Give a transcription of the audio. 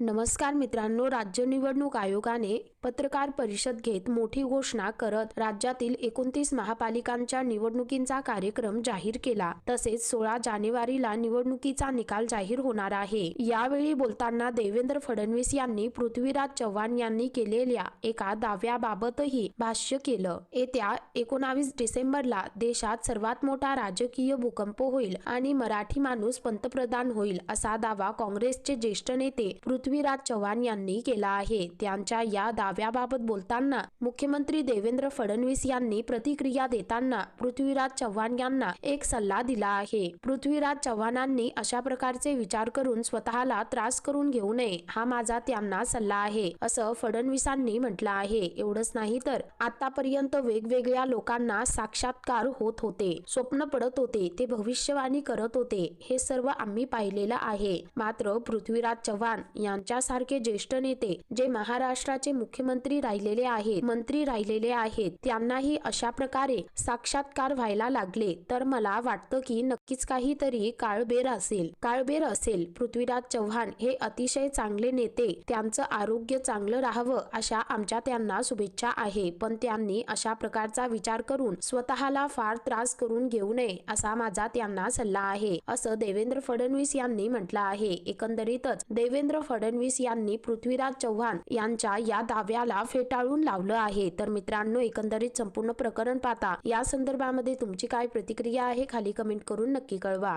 नमस्कार मित्रांनो राज्य निवडणूक आयोगाने पत्रकार परिषद घेत मोठी घोषणा करत राज्यातील एकोणतीस महापालिकांच्या निवडणुकींचा कार्यक्रम जाहीर केला. तसेच सोळा जानेवारीला निवडणुकीचा निकाल जाहीर होणार आहे. यावेळी बोलताना देवेंद्र फडणवीस यांनी पृथ्वीराज चव्हाण यांनी केलेल्या एका दाव्याबाबतही भाष्य केलं. येत्या एकोणावीस डिसेंबरला देशात सर्वात मोठा राजकीय भूकंप होईल आणि मराठी माणूस पंतप्रधान होईल असा दावा काँग्रेसचे ज्येष्ठ नेते पृथ्वीराज चव्हाण यांनी केला आहे. त्यांच्या या दाव्याबाबत बोलताना मुख्यमंत्री देवेंद्र फडणवीस यांनी प्रतिक्रिया देताना पृथ्वीराज चव्हाण यांना एक सल्ला दिला आहे. पृथ्वीराज चव्हाणांनी अशा प्रकारचे विचार करून स्वतःला त्रास करून घेऊ नये हा माझा त्यांना सल्ला आहे असं फडणवीसांनी म्हटलं आहे. एवढंच नाही तर आतापर्यंत वेगवेगळ्या लोकांना साक्षात्कार होत होते स्वप्न पडत होते ते भविष्यवाणी करत होते हे सर्व आम्ही पाहिलेलं आहे. मात्र पृथ्वीराज चव्हाण यांच्यासारखे ज्येष्ठ नेते जे महाराष्ट्राचे मुख्यमंत्री राहिलेले आहेत मंत्री राहिलेले आहेत त्यांनाही अशा प्रकारे साक्षात्कार व्हायला लागले. तर मला वाटतं की नक्कीच काहीतरी काळबेर असेल. काळबेर असेल. पृथ्वीराज चव्हाण हे अतिशय चांगले नेते. त्यांचं आरोग्य चांगलं राहावं अशा आमच्या त्यांना शुभेच्छा आहे. पण त्यांनी अशा प्रकारचा विचार करून स्वतःला फार त्रास करून घेऊ नये असा माझा त्यांना सल्ला आहे. असं देवेंद्र फडणवीस यांनी म्हटलं आहे. एकंदरीतच देवेंद्र फडणवीस यांनी पृथ्वीराज चव्हाण यांच्या या दाव्याला फेटाळून लावलं आहे. तर मित्रांनो एकंदरीत संपूर्ण प्रकरण पाहता या संदर्भामध्ये तुमची काय प्रतिक्रिया आहे खाली कमेंट करून नक्की कळवा.